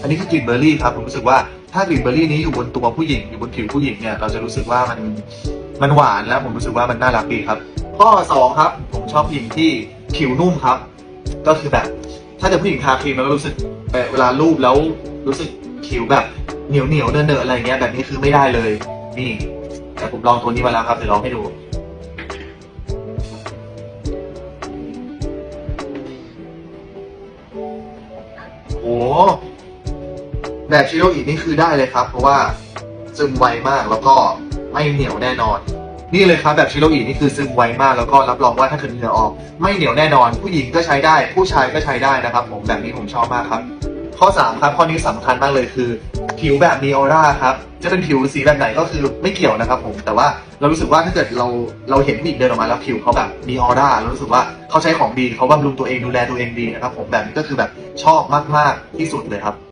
อันนี้คือกลิ่นเบอร์รี่ครับผมรู้สึกว่าถ้ากลิ่นเบอร์รี่นี้อยู่บนตัวผู้หญิงอยู่บนผิวผู้หญิงเนี่ยเราจะรู้สึกว่ามันมันหวานแล้วผมรู้สึกว่ามันน่ารักดีครับ ข้อสองครับผมชอบผู้หญิงที่ผิวนุ่มครับ ก็คือแบบถ้าเกิดผู้หญิงทาครีมแล้วรู้สึกเวลาลูบแล้วรู้สึกผิวแบบเหนียวเหนียวเนอะเนอะอะไรเงี้ยแบบนี้คือไม่ได้เลย นี่แต่ผมลองตัวนี้มาแล้วครับเดี๋ยวลองให้ดูโอ้ แบบชิโรอีนี่คือได้เลยครับ เพราะว่าซึมไวมากแล้วก็ไม่เหนียวแน่นอน นี่เลยครับแบบชิโรอีนี่คือซึมไวมากแล้วก็รับรองว่าถ้าเกิดเหงื่อออก ไม่เหนียวแน่นอน ผู้หญิงก็ใช้ได้ ผู้ชายก็ใช้ได้นะครับ ผมแบบนี้ผมชอบมากครับ ข้อ3ครับข้อนี้สำคัญมากเลยคือ ผิวแบบมีออร่าครับจะเป็นผิวสีแบบไหนก็คือไม่เกี่ยวนะครับ ผมแต่ว่าเรารู้สึกว่าถ้าเกิดเราเราเห็นผู้หญิงเดินออกมาแล้วผิวเขาแบบมีออร่าเรารู้สึกว่าเขาใช้ของดีเขาบำรุงตัวเองดูแลตัวเองดีนะครับ ผมแบบนี้ก็คือแบบชอบมากๆที่สุดเลยครับ